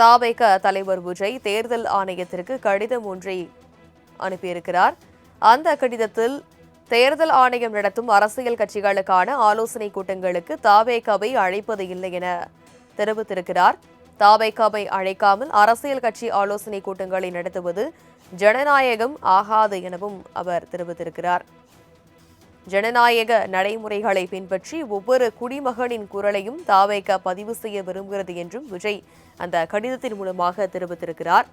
தாவேக தலைவர் விஜய் தேர்தல் ஆணையத்திற்கு கடிதம் ஒன்றை அனுப்பியிருக்கிறார். அந்த கடிதத்தில் தேர்தல் ஆணையம் நடத்தும் அரசியல் கட்சிகளுக்கான ஆலோசனை கூட்டங்களுக்கு தாவேகாவை அழைப்பது இல்லை என தெரிவித்திருக்கிறார். தாவேகாவை அழைக்காமல் அரசியல் கட்சி ஆலோசனை கூட்டங்களை நடத்துவது ஜனநாயகம் ஆகாது எனவும் அவர் தெரிவித்திருக்கிறார். ஜனநாயக நடைமுறைகளை பின்பற்றி ஒவ்வொரு குடிமகனின் குரலையும் தாவேக பதிவு செய்ய விரும்புகிறது என்றும் விஜய் அந்த கடிதத்தின் மூலமாக தெரிவித்திருக்கிறார்.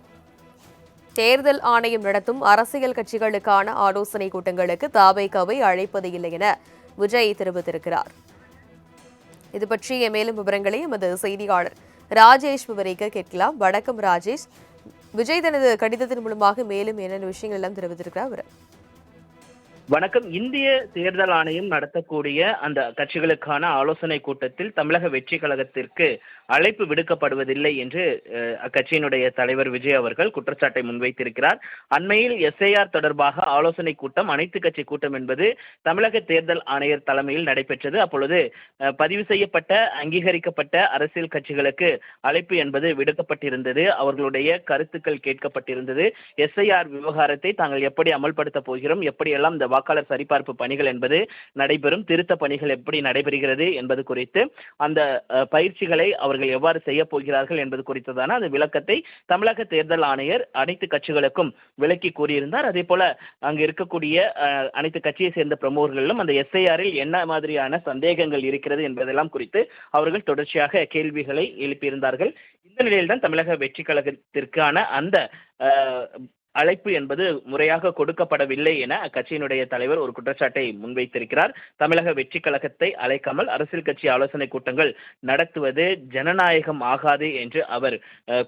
தேர்தல் ஆணையம் நடத்தும் அரசியல் கட்சிகளுக்கான ஆலோசனை கூட்டங்களுக்கு தாவேகாவை அழைப்பது இல்லை என விஜய் தெரிவித்திருக்கிறார். இது பற்றிய மேலும் விவரங்களை எமது செய்தியாளர் ராஜேஷ் விவரிக்க கேட்கலாம். வணக்கம் ராஜேஷ். விஜய் தனது கடிதத்தின் மூலமாக மேலும் என்னென்ன விஷயங்கள் எல்லாம் தெரிவித்திருக்கிறார் அவர்? வணக்கம். இந்திய தேர்தல் ஆணையம் நடத்தக்கூடிய அந்த கட்சிகளுக்கான ஆலோசனை கூட்டத்தில் தமிழக வெற்றி கழகத்திற்கு அழைப்பு விடுக்கப்படுவதில்லை என்று அக்கட்சியினுடைய தலைவர் விஜய் அவர்கள் குற்றச்சாட்டை முன்வைத்திருக்கிறார். அண்மையில் எஸ்ஐஆர் தொடர்பாக ஆலோசனை கூட்டம் அனைத்து கட்சி கூட்டம் என்பது தமிழக தேர்தல் ஆணையர் தலைமையில் நடைபெற்றது. அப்பொழுது பதிவு செய்யப்பட்ட அங்கீகரிக்கப்பட்ட அரசியல் கட்சிகளுக்கு அழைப்பு என்பது விடுக்கப்பட்டிருந்தது. அவர்களுடைய கருத்துக்கள் கேட்கப்பட்டிருந்தது. எஸ்ஐஆர் விவகாரத்தை தாங்கள் எப்படி அமல்படுத்த போகிறோம்? எப்படியெல்லாம் இந்த வாக்காளர் சரிபார்ப்பு பணிகள் என்பது நடைபெறும். திருத்த பணிகள் எப்படி நடைபெறுகிறது என்பது குறித்து அந்த பயிற்சிகளை அவர்கள் எவ்வாறு செய்ய போகிறார்கள் என்பது குறித்ததான அந்த விளக்கத்தை தமிழக தேர்தல் ஆணையர் அனைத்து கட்சிகளுக்கும் விளக்கி கூறியிருந்தார். அதே போல அங்கு இருக்கக்கூடிய அனைத்து கட்சியை சேர்ந்த பிரமுகர்களும் அந்த எஸ்ஐஆரில் என்ன மாதிரியான சந்தேகங்கள் இருக்கிறது என்பதெல்லாம் குறித்து அவர்கள் தொடர்ச்சியாக கேள்விகளை எழுப்பியிருந்தார்கள். இந்த நிலையில்தான் தமிழக வெற்றி கழகத்திற்கான அந்த அழைப்பு என்பது முறையாக கொடுக்கப்படவில்லை என அக்கட்சியினுடைய தலைவர் ஒரு குற்றச்சாட்டை முன்வைத்திருக்கிறார். தமிழக வெற்றி கழகத்தை அழைக்காமல் அரசியல் கட்சி ஆலோசனை கூட்டங்கள் நடத்துவது ஜனநாயகம் ஆகாது என்று அவர்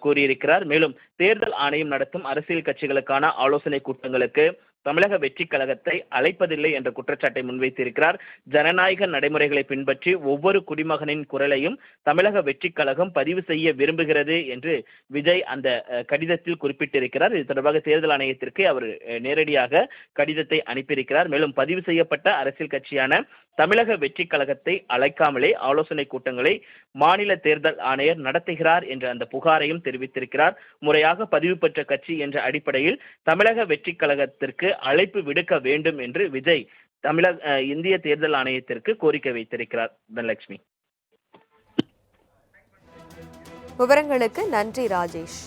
கூறியிருக்கிறார். மேலும் தேர்தல் ஆணையம் நடத்தும் அரசியல் கட்சிகளுக்கான ஆலோசனை கூட்டங்களுக்கு தமிழக வெற்றி கழகத்தை அழைப்பதில்லை என்ற குற்றச்சாட்டை முன்வைத்திருக்கிறார். ஜனநாயக நடைமுறைகளை பின்பற்றி ஒவ்வொரு குடிமகனின் குரலையும் தமிழக வெற்றி கழகம் பதிவு செய்ய விரும்புகிறது என்று விஜய் அந்த கடிதத்தில் குறிப்பிட்டிருக்கிறார். இது தொடர்பாக தேர்தல் ஆணையத்திற்கு அவர் நேரடியாக கடிதத்தை அனுப்பியிருக்கிறார். மேலும் பதிவு செய்யப்பட்ட அரசியல் கட்சியான தமிழக வெற்றி கழகத்தை அழைக்காமலே ஆலோசனை கூட்டங்களை மாநில தேர்தல் ஆணையர் நடத்துகிறார் என்ற அந்த புகாரையும் தெரிவித்திருக்கிறார். முறையாக பதிவு பெற்ற கட்சி என்ற அடிப்படையில் தமிழக வெற்றி கழகத்திற்கு அழைப்பு விடுக்க வேண்டும் என்று விஜய் தமிழக இந்திய தேர்தல் ஆணையத்திற்கு கோரிக்கை வைத்திருக்கிறார் தனலட்சுமி. விவரங்களுக்கு நன்றி ராஜேஷ்.